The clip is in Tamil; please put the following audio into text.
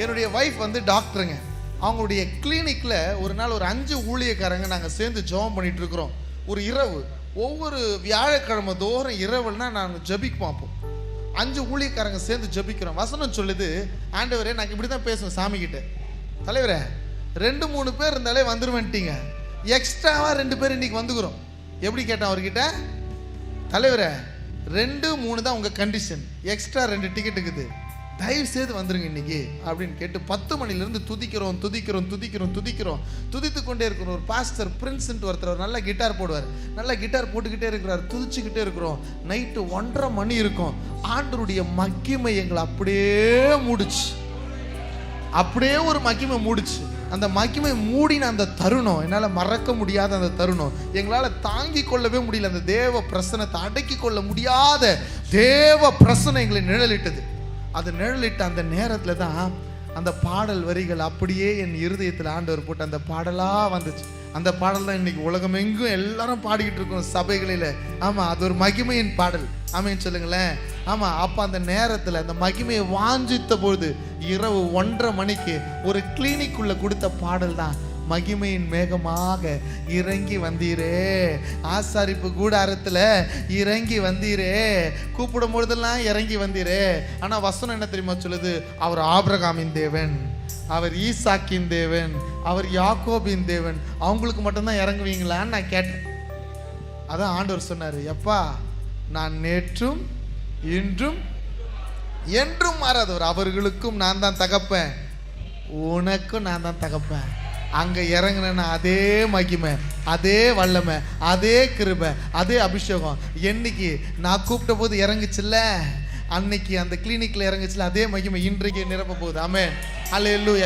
என்னுடைய ஒய்ஃப் வந்து டாக்டருங்க அவங்களுடைய கிளினிக்கில் ஒரு நாள் ஒரு அஞ்சு ஊழியக்காரங்க நாங்கள் சேர்ந்து ஜெபம் பண்ணிட்டு இருக்கிறோம். ஒரு இரவு. ஒவ்வொரு வியாழக்கிழமை தோறும் இரவுனா நாங்கள் ஜெபிக்க பார்ப்போம் அஞ்சு ஊழியக்காரங்க சேர்ந்து ஜெபிக்கிறோம். வசனம் சொல்லுது ஆண்டவரே நாங்கள் இப்படி தான் பேசுவோம் சாமிக்கிட்ட தலைவரே ரெண்டு மூணு பேர் இருந்தாலே வந்துருவேன்ட்டீங்க. எக்ஸ்ட்ராவாக ரெண்டு பேர் இன்னைக்கு வந்துக்கிறோம். எப்படி கேட்டேன் அவர்கிட்ட? தலைவரே ரெண்டு மூணு தான் உங்கள் கண்டிஷன் எக்ஸ்ட்ரா ரெண்டு டிக்கெட் இருக்குது. தயவு செய்து வந்துருங்க இன்னைக்கு அப்படின்னு கேட்டு பத்து மணிலேருந்து துதிக்கிறோம் துதிக்கிறோம் துதிக்கிறோம் துதிக்கிறோம். துதித்து கொண்டே இருக்கிறோம் ஒரு பாஸ்டர் பிரின்ஸ்ன்ட்டு ஒருத்தர் நல்லா நல்ல கிட்டார் போடுவார். நல்ல கிட்டார் போட்டுக்கிட்டே இருக்கிறார். துதிச்சுக்கிட்டே இருக்கிறோம். நைட்டு ஒன்றரை மணி இருக்கும். ஆண்டருடைய மகிமை எங்களை அப்படியே மூடுச்சு. அப்படியே ஒரு மகிமை மூடுச்சு. அந்த மகிமை மூடின அந்த தருணம் என்னால் மறக்க முடியாத அந்த தருணம் எங்களால் தாங்கி கொள்ளவே முடியல. அந்த தேவ பிரசனத்தை அடக்கி கொள்ள முடியாத தேவ பிரசனம் எங்களை நிழலிட்டது. அது நிழலிட்ட அந்த நேரத்தில் தான் அந்த பாடல் வரிகள் அப்படியே என் இருதயத்தில் ஆண்டவர் போட்டு அந்த பாடலாக வந்துச்சு. அந்த பாடல் தான் இன்னைக்கு உலகமெங்கும் எல்லாரும் பாடிக்கிட்டு இருக்கோம் சபைகளில். ஆமாம் அது ஒரு மகிமையின் பாடல். ஆமேன்னு சொல்லுங்களேன். ஆமாம் அப்போ அந்த நேரத்தில் அந்த மகிமையை வாஞ்சித்த பொழுது இரவு ஒன்றரை மணிக்கு ஒரு கிளினிக்குள்ளே கொடுத்த பாடல் தான். மகிமையின் மேகமாக இறங்கி வந்தீரே. ஆசாரிப்பு கூடாரத்தில் இறங்கி வந்தீரே. கூப்பிடும் பொழுதெல்லாம் இறங்கி வந்தீரே. ஆனால் வசனம் என்ன தெரியுமா சொல்லுது? அவர் ஆபிரகாமின் தேவன் அவர் ஈசாக்கின் தேவன் அவர் யாக்கோபின் தேவன். அவங்களுக்கு மட்டும்தான் இறங்குவீங்களான்னு நான் கேட்டேன். அதான் ஆண்டவர் சொன்னார் எப்பா நான் நேற்றும் இன்றும் என்றும் மாறாதவர். அவர்களுக்கும் நான் தான் தகப்பேன். உனக்கும் நான் தான் தகப்பேன். அங்க இறங்குனேன்னா அதே மகிமை அதே வல்லமை அதே கிருபை அதே அபிஷேகம். என்னைக்கு நான் கூப்பிட்ட போது இறங்குச்சுல்ல? அன்னைக்கு அந்த கிளினிக்ல இறங்குச்சுல அதே மகிமை இன்றைக்கு நிரப்ப போகுது. ஆமே அல்ல